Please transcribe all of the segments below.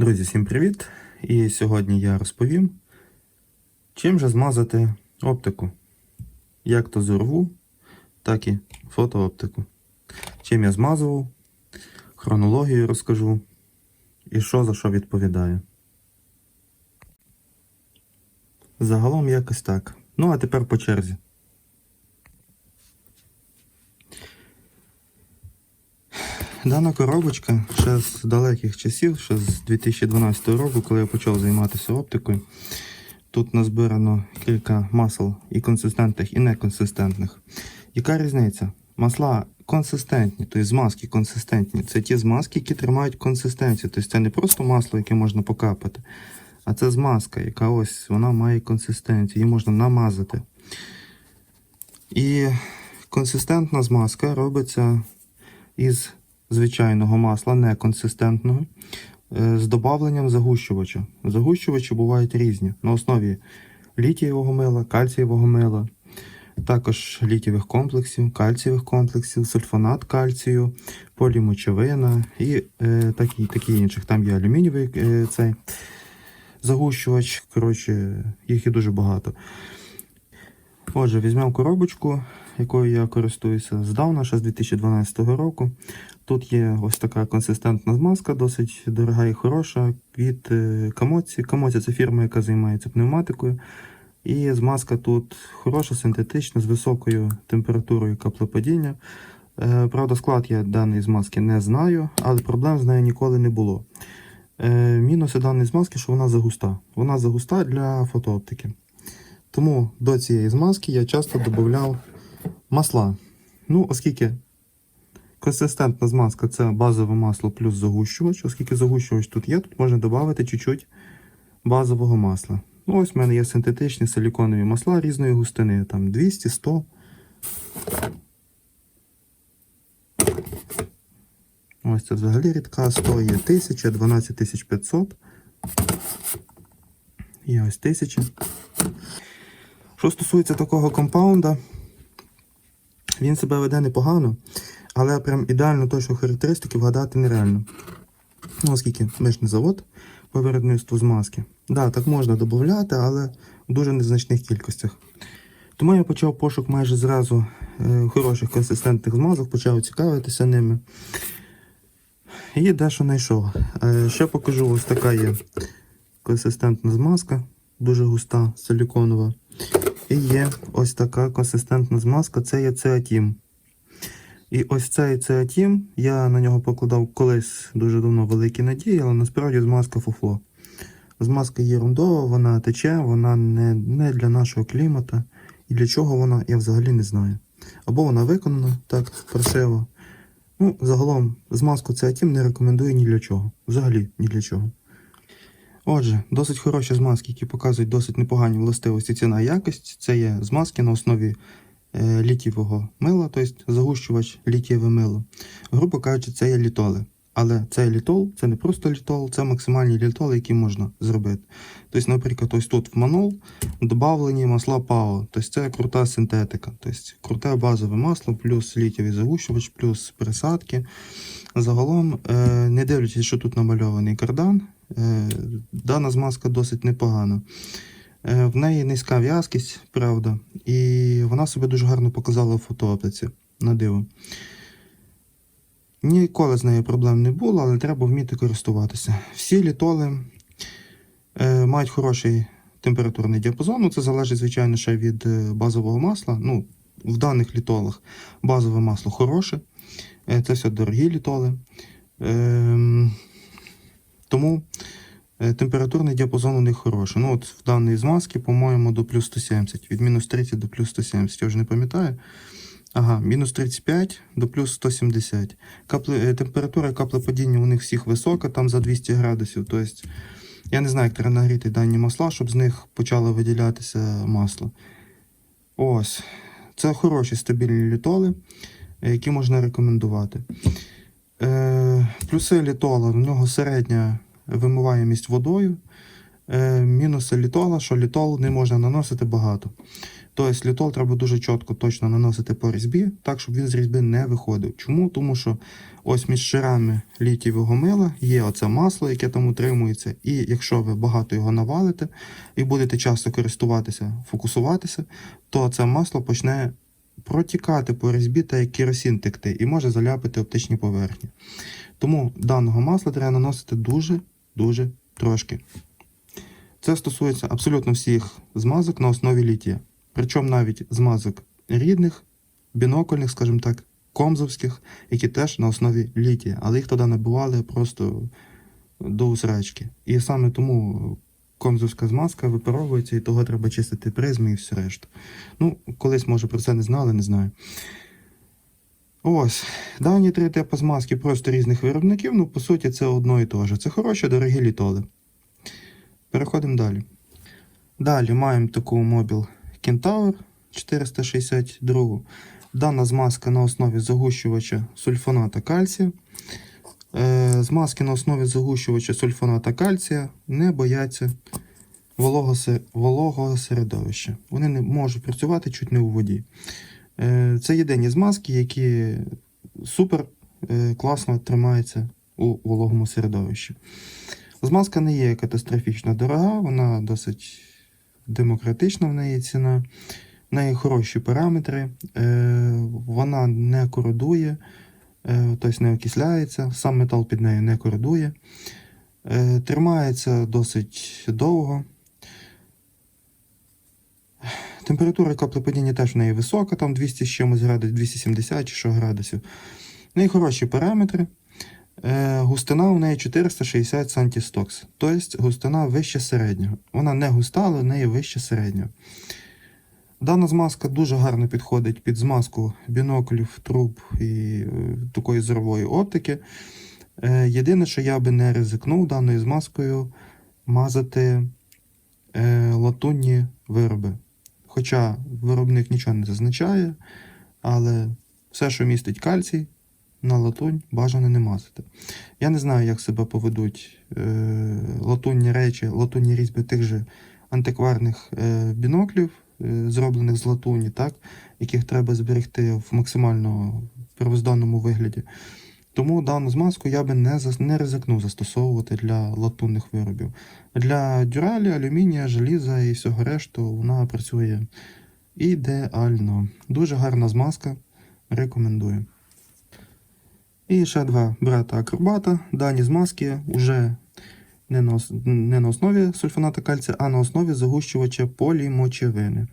Друзі, всім привіт! І сьогодні я розповім, чим же змазати оптику. Як то зорву, так і фотооптику. Чим я змазував, хронологію розкажу і що за що відповідає. Загалом якось так. Ну, а тепер по черзі. Дана коробочка ще з далеких часів, ще з 2012 року, коли я почав займатися оптикою. Тут назбирано кілька масел і консистентних, і неконсистентних. Яка різниця? Масла консистентні, тобто змазки консистентні. Це ті змазки, які тримають консистенцію. Тобто це не просто масло, яке можна покапати, а це змазка, яка ось вона має консистенцію, її можна намазати. І консистентна змазка робиться із звичайного масла, неконсистентного, е, з додавленням загущувача. Загущувачі бувають різні. На основі літієвого мила, кальцієвого мила, також літієвих комплексів, кальцієвих комплексів, сульфонат кальцію, полімочевина і е, такі, такі інших. Там є алюмінієвий е, цей загущувач. Коротше, їх є дуже багато. Отже, візьмемо коробочку, якою я користуюся здавна, ще з 2012 року. Тут є ось така консистентна змазка, досить дорога і хороша від е, Камоці. Камоці це фірма, яка займається пневматикою. І змазка тут хороша, синтетична, з високою температурою каплепадіння. Е, Правда, склад я даної змазки не знаю, але проблем з нею ніколи не було. Е, Мінуси даної змазки, що вона загуста. Вона загуста для фотооптики. Тому до цієї змазки я часто додавав масла. Ну, оскільки консистентна змазка це базове масло плюс загущувач, оскільки загущувач тут є, тут можна додати чуть-чуть базового масла. Ну, ось в мене є синтетичні силіконові масла різної густини, там 200, 100. Ось це взагалі рідка 100 є 1000, 12500. І ось 1000. Що стосується такого компаунда, він себе веде непогано, але прям ідеально точну характеристики вгадати нереально. Ну, оскільки ми ж не завод по виробництву змазки. Да, так можна додати, але в дуже незначних кількостях. Тому я почав пошук майже зразу е, хороших консистентних змазок, почав цікавитися ними. І дещо знайшов. Е, ще покажу, ось така є консистентна змазка, дуже густа, силіконова. І є ось така консистентна змазка, це є цеатім. І ось цей цеатім, я на нього покладав колись дуже давно великі надії, але насправді змазка фуфло. Змазка єрундова, вона тече, вона не, не для нашого клімата. І для чого вона, я взагалі не знаю. Або вона виконана так паршиво. Ну, загалом, змазку цеатім не рекомендую ні для чого. Взагалі ні для чого. Отже, досить хороші змазки, які показують досить непогані властивості ціна і якість. Це є змазки на основі е, літієвого мила, тобто загущувач літієве мило. Грубо кажучи, це є літоли. Але цей літол це не просто літол, це максимальні літоли, які можна зробити. Тобто, наприклад, ось тут в манол додавлені масла ПАО. Тобто це крута синтетика. Тобто круте базове масло, плюс літєвий загущувач, плюс присадки. Загалом, е, не дивлячись, що тут намальований кардан, е, дана змазка досить непогана. Е, В неї низька в'язкість, правда, і вона себе дуже гарно показала в фотооптиці на диво. Ніколи з нею проблем не було, але треба вміти користуватися. Всі літоли е, мають хороший температурний діапазон. Ну, Це залежить, звичайно, ще від е, базового масла. Ну, в даних літолах базове масло хороше. Е, це все дорогі літоли. Е, тому температурний діапазон у них хороший. Ну, от в даній змазці, по-моєму, до плюс 170, від мінус 30 до плюс 170, я вже не пам'ятаю. Ага, мінус 35 до плюс 170. Капли, е, температура каплепадіння у них всіх висока, там за 200 градусів. Тобто, я не знаю, як треба нагріти дані масла, щоб з них почало виділятися масло. Ось. Це хороші стабільні літоли, е, які можна рекомендувати. Е, плюси літола, в нього середня вимиваємість водою. Е, мінуси літола, що літол не можна наносити багато. Тобто літол треба дуже чітко точно наносити по різьбі, так, щоб він з різьби не виходив. Чому? Тому що ось між шарами літієвого мила є оце масло, яке там утримується. І якщо ви багато його навалите і будете часто користуватися, фокусуватися, то це масло почне протікати по різьбі та як керосин текти і може заляпати оптичні поверхні. Тому даного масла треба наносити дуже-дуже трошки. Це стосується абсолютно всіх змазок на основі літія. Причому навіть змазок рідних, бінокольних, скажімо так, комзовських, які теж на основі літія, але їх тоді набували просто до усрачки. І саме тому комзовська змазка випаровується, і того треба чистити призми і все решта. Ну, колись, може, про це не знали, не знаю. Ось, дані три типи змазки просто різних виробників, ну, по суті, це одно і те ж. Це хороші, дорогі літоли. Переходимо далі. Далі маємо таку мобіл Kentaur 462. Дана змазка на основі загущувача сульфоната кальція. Е, Змазки на основі загущувача сульфоната кальція не бояться вологого середовища. Вони не можуть працювати чуть не у воді. Е, Це єдині змазки, які супер е, класно тримаються у вологому середовищі. Змазка не є катастрофічно дорога, вона досить демократична в неї ціна. В неї хороші параметри, е, вона не кородує, тобто не окисляється, сам метал під нею не кородує. Тримається досить довго. Температура каплепадіння теж в неї висока, там 200 з чимось градусів, 270 чи що градусів. В неї хороші параметри. Е, Густина у неї 460 сантістокс, тобто густина вище середнього. Вона не густа, але в неї вище середнього. Дана змазка дуже гарно підходить під змазку біноклів, труб і е, такої зорової оптики. Е, Єдине, що я би не ризикнув даною змазкою мазати е, латунні вироби. Хоча виробник нічого не зазначає, але все, що містить кальцій, на латунь бажано не мазати. Я не знаю, як себе поведуть е, латунні речі, латунні різьби тих же антикварних е, біноклів, е, зроблених з латуні, так, яких треба зберегти в максимально первозданному вигляді. Тому дану змазку я би не, не ризикнув застосовувати для латунних виробів. Для дюралі, алюмінія, желіза і всього решту вона працює ідеально. Дуже гарна змазка. Рекомендую. І ще два брата акробата. Дані змазки вже не на, не на основі сульфоната кальція, а на основі загущувача полімочевини.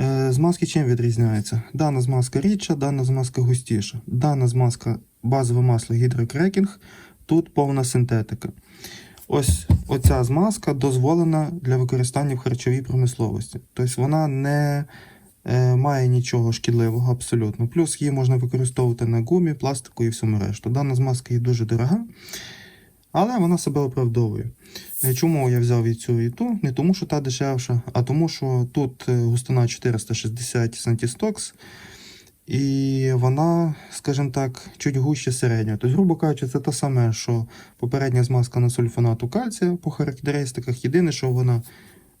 Е, Змазки чим відрізняються? Дана змазка рідша, дана змазка густіша. Дана змазка базове масло гідрокрекінг, тут повна синтетика. Ось оця змазка дозволена для використання в харчовій промисловості. Тобто вона не е, має нічого шкідливого абсолютно. Плюс її можна використовувати на гумі, пластику і всьому решту. Дана змазка є дуже дорога, але вона себе оправдовує. Е, Чому я взяв і цю і ту? Не тому, що та дешевша, а тому, що тут е, густина 460 сантістокс, і вона, скажімо так, чуть гуще середнього. Тобто, грубо кажучи, це те саме, що попередня змазка на сульфонату кальція по характеристиках. Єдине, що вона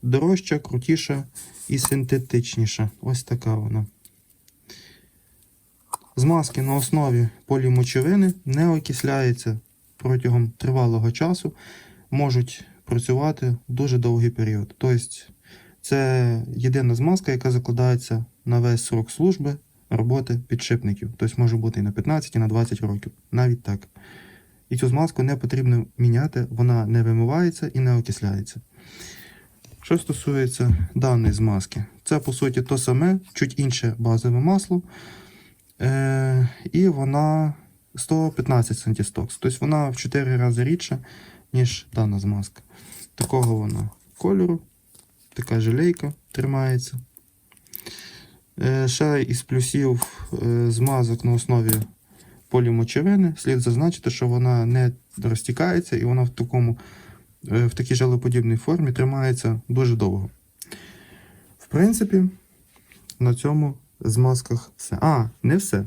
дорожча, крутіша і синтетичніша. Ось така вона. Змазки на основі полімочевини не окисляються протягом тривалого часу, можуть працювати дуже довгий період. Тобто, це єдина змазка, яка закладається на весь срок служби роботи підшипників. Тобто може бути і на 15, і на 20 років. Навіть так. І цю змазку не потрібно міняти, вона не вимивається і не окисляється. Що стосується даної змазки, це по суті то саме, чуть інше базове масло. Е, і вона 115 сантістокс. Тобто вона в 4 рази рідша, ніж дана змазка. Такого вона кольору, така желейка тримається. Е, ще із плюсів е, змазок на основі полімочевини. Слід зазначити, що вона не розтікається і вона в такому е, в такій желеподібній формі тримається дуже довго. В принципі, на цьому змазках все. А, не все.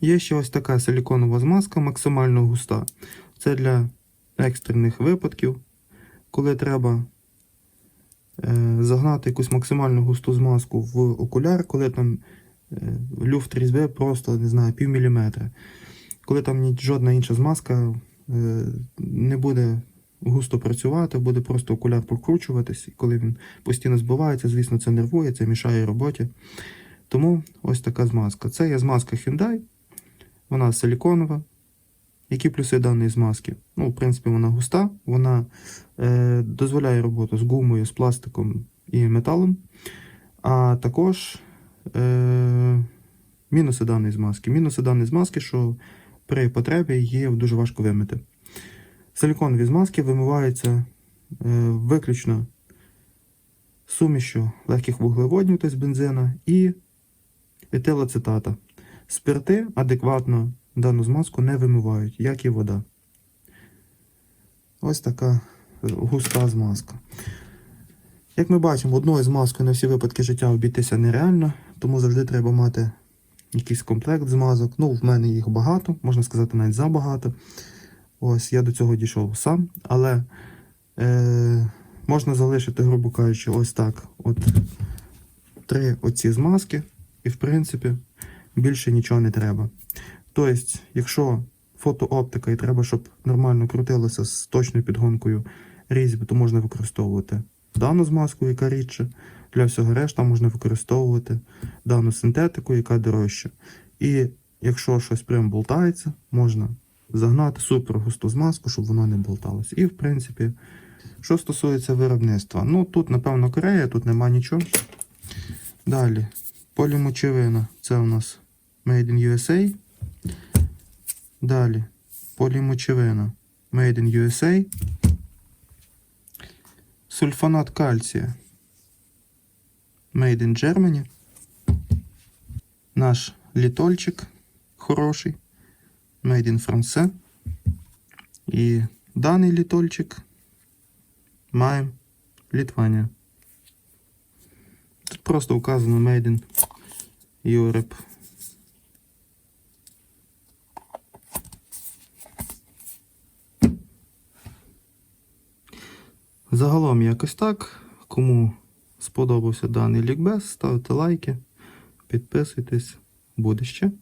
Є ще ось така силіконова змазка, максимально густа. Це для екстрених випадків, коли треба загнати якусь максимально густу змазку в окуляр, коли там е, люфт різьби просто, не знаю, пів міліметра. Коли там жодна інша змазка е, не буде густо працювати, буде просто окуляр прокручуватись, і коли він постійно збивається, звісно, це нервує, це мішає роботі. Тому ось така змазка. Це є змазка Hyundai, вона силіконова. Які плюси даної змазки? Ну, в принципі, вона густа, вона е, дозволяє роботу з гумою, з пластиком і металом. А також е, мінуси даної змазки. Мінуси даної змазки, що при потребі її дуже важко вимити. Силіконові змазки вимиваються е, виключно сумішю легких вуглеводнів, тобто бензина, і етилоцитата. Спирти адекватно дану змазку не вимивають, як і вода. Ось така густа змазка. Як ми бачимо, одною змазкою на всі випадки життя обійтися нереально, тому завжди треба мати якийсь комплект змазок. Ну, в мене їх багато, можна сказати, навіть забагато. Ось я до цього дійшов сам, але е, можна залишити, грубо кажучи, ось так. От три оці змазки, і в принципі більше нічого не треба. Тобто, якщо фотооптика і треба, щоб нормально крутилося з точною підгонкою різьби, то можна використовувати дану змазку, яка рідше. Для всього решта можна використовувати дану синтетику, яка дорожча. І якщо щось прям болтається, можна загнати супер густу змазку, щоб воно не болталося. І в принципі, що стосується виробництва, ну тут, напевно, Корея, тут нема нічого. Далі, полімочевина, це у нас Made in USA. Далі, полімочевина Made in USA. Сульфонат кальція Made in Germany. Наш літольчик хороший. Made in France. І даний літольчик маємо Літванія. Тут просто указано Made in Europe. Загалом якось так. Кому сподобався даний лікбез, ставте лайки, підписуйтесь, буде ще.